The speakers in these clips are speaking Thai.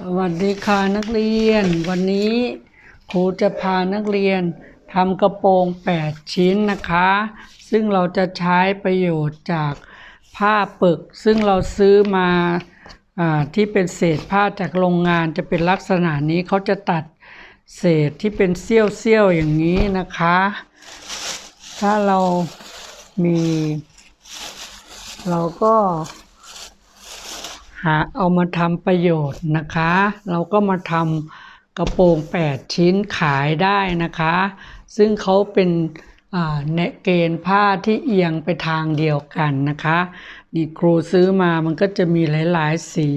สวัสดีค่ะนักเรียน วันนี้ครูจะพานักเรียนทำกระโปรง 8 ชิ้นนะคะ ซึ่งเราจะใช้ประโยชน์จากผ้าปึก ซึ่งเราซื้อมาอ่าที่เป็นเศษผ้าจากโรงงานจะเป็นลักษณะนี้เขาจะตัดเศษที่เป็นเสี้ยวๆอย่างนี้นะคะ ถ้าเรามี เราก็ หาเอามาทำประโยชน์นะคะ เราก็มาทำกระโปรง 8 ชิ้นขายได้นะคะ ซึ่งเขาเป็นเนเกณฑ์ผ้าที่เอียงไปทางเดียวกันนะคะ นี่ครูซื้อมามันก็จะมีหลาย ๆ สี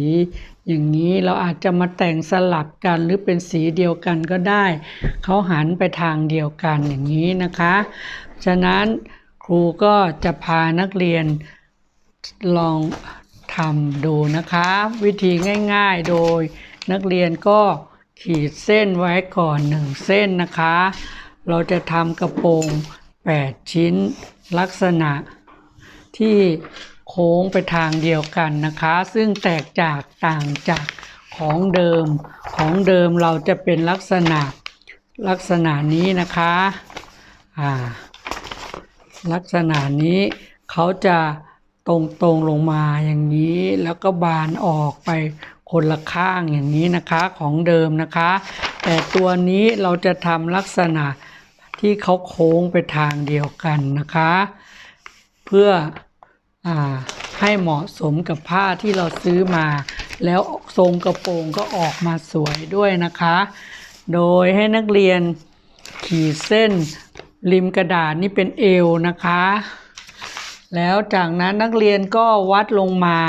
อย่างนี้เราอาจจะมาแต่งสลับกันหรือเป็นสีเดียวกันก็ได้ เขาหันไปทางเดียวกันอย่างนี้นะคะ ฉะนั้นครูก็จะพานักเรียนลอง ทำดูนะคะวิธีง่ายๆโดยนักเรียนก็ขีดเส้นไว้ก่อนหนึ่งเส้นนะคะ เราจะทำกระโปรง 8 ชิ้นลักษณะ ที่โค้งไปทางเดียวกันนะคะ ซึ่งแตกจากต่างจากของเดิมของเดิมเราจะเป็นลักษณะลักษณะนี้นะคะอ่าลักษณะนี้เขาจะ ตรงตรงๆลงมาอย่างนี้แล้วก็บานออกไปคนละข้างอย่างนี้นะคะของเดิมนะคะ แต่ตัวนี้เราจะทำลักษณะที่เขาโค้งไปทางเดียวกันนะคะ เพื่ออให้เหมาะสมกับผ้าที่เราซื้อมา แล้วทรงกระโปรงก็ออกมาสวยด้วยนะคะ โดยให้นักเรียนขีดเส้นริมกระดาษนี่เป็นเอวนะคะ แล้วจากนั้นนักเรียนก็วัดลงมา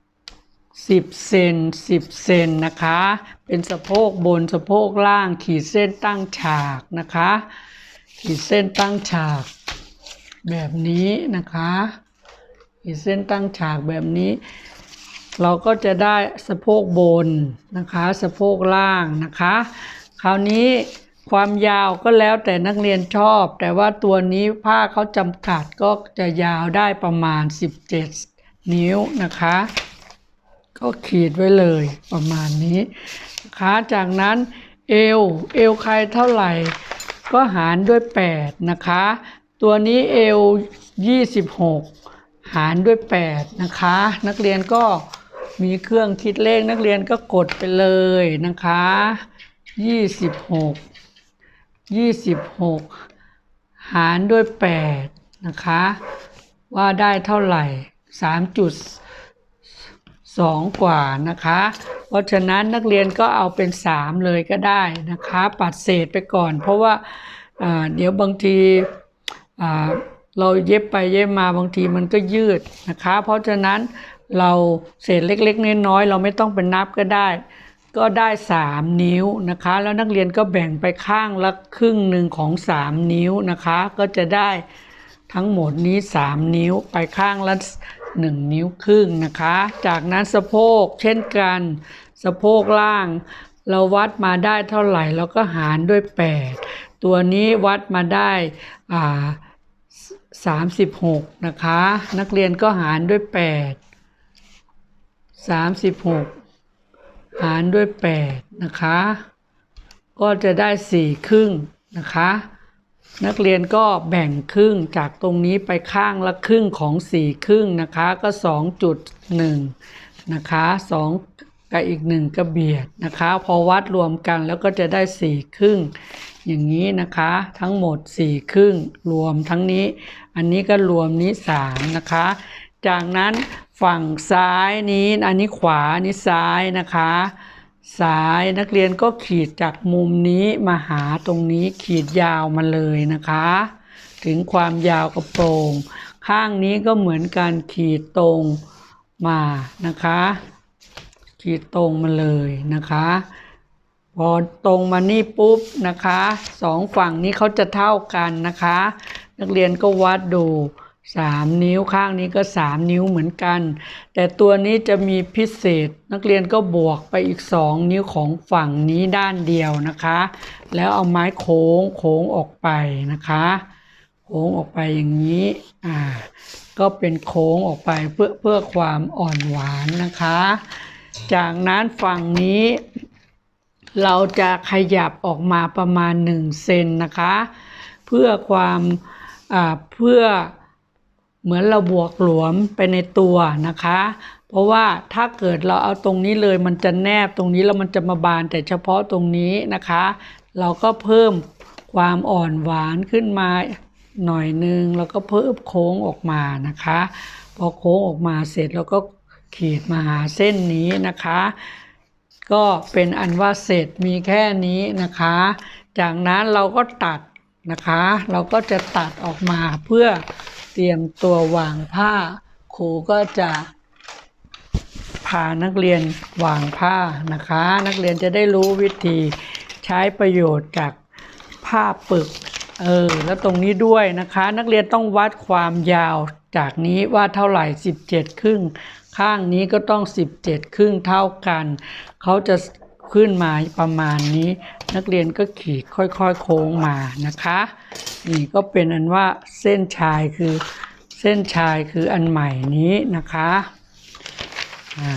10 เซน 10 เซนนะคะ เป็นสะโพกบนสะโพกล่างขีดเส้นตั้งฉากนะคะ ขีดเส้นตั้งฉาก แบบนี้นะคะ ขีดเส้นตั้งฉากแบบนี้ เราก็จะได้สะโพกบนนะคะ สะโพกล่างนะคะ คราวนี้ ความยาวก็แล้วแต่นักเรียนชอบ แต่ว่าตัวนี้ผ้าเขาจำกัดก็จะยาวได้ประมาณ 17 นิ้วนะคะ ก็ขีดไว้เลยประมาณนี้นะคะจากนั้นเอวเอวใครเท่าไหร่ ก็หารด้วย 8 นะคะ ตัวนี้เอว 26 หารด้วย 8 นะคะ นักเรียนก็มีเครื่องคิดเลขนักเรียนก็กดไปเลยนะคะ 26 26หารด้วย8นะคะ ว่าได้เท่าไหร่3.2กว่านะคะ เพราะฉะนั้นนักเรียนก็เอาเป็น3เลยก็ได้นะคะ ปัดเศษไปก่อน เพราะว่าาเดี๋ยวบางทีเราเย็บไปเย็บมาบางทีมันก็ยืดนะคะ เพราะฉะนั้นเราเศษเล็กๆน้อยๆเราไม่ต้องเป็นนับก็ได้ ก็ได้ 3 นิ้วนะคะ แล้วนักเรียนก็แบ่งไปข้างละครึ่งหนึ่งของ 3 นิ้วนะคะ ก็จะได้ทั้งหมดนี้ 3 นิ้วไปข้างละ1 นิ้วครึ่งนะคะ จากนั้นสะโพกเช่นกัน สะโพกล่าง เราวัดมาได้เท่าไหร่เราก็หารด้วย 8 ตัวนี้วัดมาได้อ่า36 นะคะ นักเรียนก็หารด้วย 8 36 หารด้วย 8 นะคะ ก็จะได้ 4 ครึ่งนะคะ นักเรียนก็แบ่งครึ่งจากตรงนี้ไปข้างละครึ่งของ 4 ครึ่งนะคะ ก็ 2.1 นะคะ 2 กับอีก 1ก็เบียดนะคะ พอวัดรวมกันแล้วก็จะได้ 4 ครึ่ง อย่างนี้นะคะทั้งหมด 4 ครึ่ง รวมทั้งนี้ อันนี้ก็รวมนี้ 3 นะคะ จากนั้น ฝั่งซ้ายนี้อันนี้ขวานนี้ซ้ายนะคะ ซ้ายนักเรียนก็ขีดจากมุมนี้มาหาตรงนี้ขีดยาวมาเลยนะคะ ถึงความยาวกระโปรง ข้างนี้ก็เหมือนกันขีดตรงมานะคะ ขีดตรงมาเลยนะคะพอตรงมานี่ปุ๊บนะคะสองฝั่งนี้เขาจะเท่ากันนะคะ นักเรียนก็วัดดู สามนิ้วข้างนี้ก็สามนิ้วเหมือนกัน แต่ตัวนี้จะมีพิเศษ นักเรียนก็บวกไปอีกสองนิ้วของฝั่งนี้ด้านเดียวนะคะ แล้วเอาไม้โค้งโค้งออกไปนะคะ โค้งออกไปอย่างนี้อ่าก็เป็นโค้งออกไปเพื่อเพื่อความอ่อนหวานนะคะ จากนั้นฝั่งนี้ เราจะขยับออกมาประมาณ1เซนนะคะ เพื่อความอ่าเพื่อ เหมือนเราบวกหลวมไปในตัวนะคะ เพราะว่าถ้าเกิดเราเอาตรงนี้เลยมันจะแนบตรงนี้แล้วมันจะมาบานแต่เฉพาะตรงนี้นะคะ เราก็เพิ่มความอ่อนหวานขึ้นมาหน่อยนึงแล้วก็เพิ่มโค้งออกมานะคะ พอโค้งออกมาเสร็จเราก็ขีดมาหาเส้นนี้นะคะ ก็เป็นอันว่าเสร็จมีแค่นี้นะคะ จากนั้นเราก็ตัดนะคะ เราก็จะตัดออกมาเพื่อ เตรียมตัววางผ้า ครูก็จะพานักเรียนวางผ้านะคะ นักเรียนจะได้รู้วิธีใช้ประโยชน์จากผ้าปึกเออแล้วตรงนี้ด้วยนะคะ นักเรียนต้องวัดความยาวจากนี้ว่าเท่าไหร่ 17 ครึ่ง ข้างนี้ก็ต้อง 17 ครึ่งเท่ากัน เขาจะ ขึ้นมาประมาณนี้ นักเรียนก็ขีดค่อยๆโค้งมานะคะ นี่ก็เป็นอันว่าเส้นชายคือเส้นชายคืออันใหม่นี้นะคะอ่า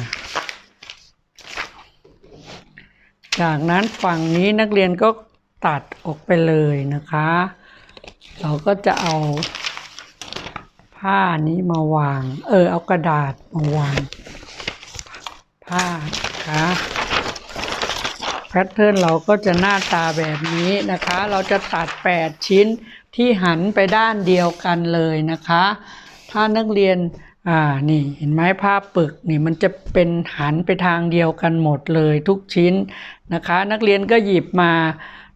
จากนั้นฝั่งนี้นักเรียนก็ตัดออกไปเลยนะคะ เราก็จะเอาผ้านี้มาวาง เออเอากระดาษมาวาง ผ้านะคะ ทเทิร์นเราก็จะหน้าตาแบบนี้นะคะ เราจะตัด 8 ชิ้นที่หันไปด้านเดียวกันเลยนะคะ ถ้านักเรียนอ่านี่เห็นไหมผ้าปึกนี่มันจะเป็นหันไปทางเดียวกันหมดเลยทุกชิ้นนะคะ นักเรียนก็หยิบมา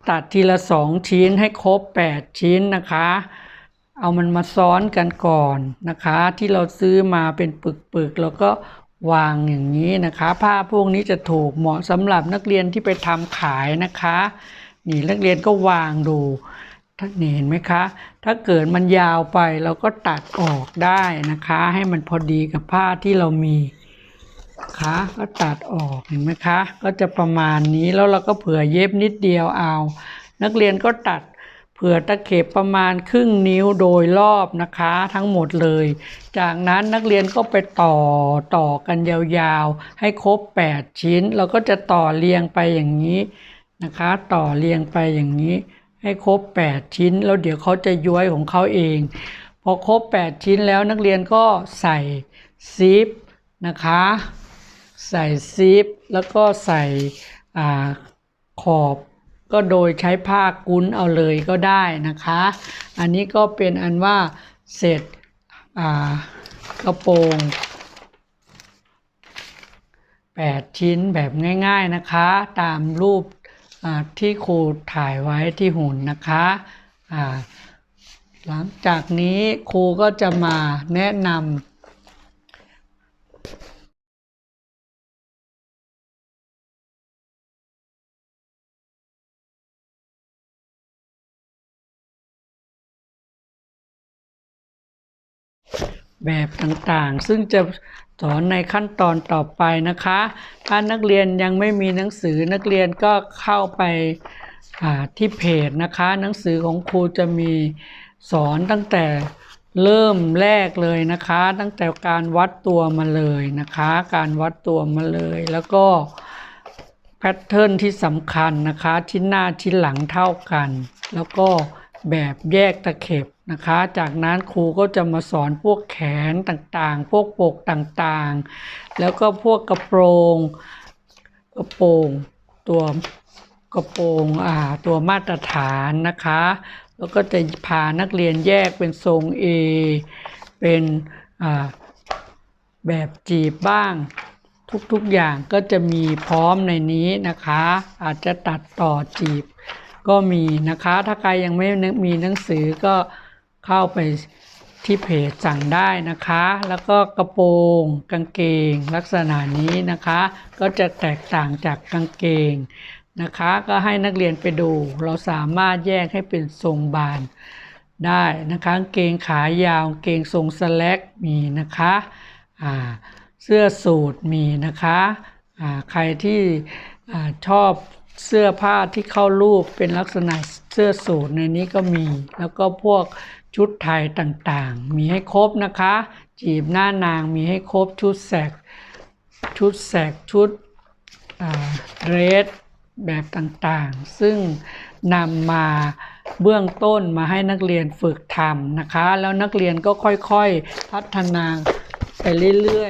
ตัดทีละสองชิ้นให้ครบ 8 ชิ้นนะคะ เอามันมาซ้อนกันก่อนนะคะ ที่เราซื้อมาเป็นปึกๆแล้วก็ วางอย่างนี้นะคะ ผ้าพวกนี้จะถูกเหมาะสำหรับนักเรียนที่ไปทำขายนะคะ นี่นักเรียนก็วางดูท่านเห็นไหมคะ ถ้าเกิดมันยาวไปเราก็ตัดออกได้นะคะ ให้มันพอดีกับผ้าที่เรามีคะก็ตัดออกเห็นไหมคะ ก็จะประมาณนี้แล้วเราก็เผื่อเย็บนิดเดียวเอา นักเรียนก็ตัด ผื่อตะเข็บประมาณครึ่งนิ้วโดยรอบนะคะทั้งหมดเลย จากนั้นนักเรียนก็ไปต่อต่อกันยาวๆ ให้ครบ 8 ชิ้น เราก็จะต่อเรียงไปอย่างนี้นะคะ ต่อเรียงไปอย่างนี้ ให้ครบ 8 ชิ้น แล้วเดี๋ยวเขาจะย้วยของเขาเอง พอครบ 8 ชิ้นแล้วนักเรียนก็ใส่ซิปนะคะ ใส่ซิปแล้วก็ใส่อขอบ ก็โดยใช้ผ้ากุ้นเอาเลยก็ได้นะคะ อันนี้ก็เป็นอันว่าเสร็จกระโปรง8 ชิ้นแบบง่ายๆนะคะ ตามรูปที่ครูถ่ายไว้ที่หุ่นนะคะหลังจากนี้ครูก็จะมาแนะนำ แบบต่างๆ ซึ่งจะสอนในขั้นตอนต่อไปนะคะ ถ้านักเรียนยังไม่มีหนังสือนักเรียนก็เข้าไปาที่เพจนะคะ หนังสือของครูจะมีสอนตั้งแต่เริ่มแรกเลยนะคะ ตั้งแต่การวัดตัวมาเลยนะคะ การวัดตัวมาเลย แล้วก็แพทเทิร์นที่สำคัญนะคะ ชิ้นหน้าชิ้นหลังเท่ากัน แล้วก็แบบแยกตะเข็บ นะคะ จากนั้นครูก็จะมาสอนพวกแขนต่างๆ พวกปกต่างๆ แล้วก็พวกกระโปรงกระโปรงตัวกระโปรงอ่าตัวมาตรฐานนะคะ แล้วก็จะพานักเรียนแยกเป็นทรง A เป็นอ่าแบบจีบบ้างทุกๆอย่างก็จะมีพร้อมในนี้นะคะ อาจจะตัดต่อจีบก็มีนะคะ ถ้าใครยังไม่มีหนังสือก็ เข้าไปที่เพจสั่งได้นะคะ แล้วก็กระโปรงกางเกงลักษณะนี้นะคะ ก็จะแตกต่างจากกางเกงนะคะ ก็ให้นักเรียนไปดู เราสามารถแยกให้เป็นทรงบานได้นะคะกางเกงขายาวกางเกงทรงสแลกมีนะคะอ่าเสื้อสูทมีนะคะอ่าใครที่อ่าชอบเสื้อผ้าที่เข้ารูปเป็นลักษณะเสื้อสูทในนี้ก็มี แล้วก็พวก ชุดไทยต่างๆ มีให้ครบนะคะ จีบหน้านางมีให้ครบชุดแสก ชุดแสกชุดเดรสแบบต่างๆ ซึ่งนำมาเบื้องต้นมาให้นักเรียนฝึกทำนะคะ แล้วนักเรียนก็ค่อยๆ พัฒนาไปเรื่อยๆ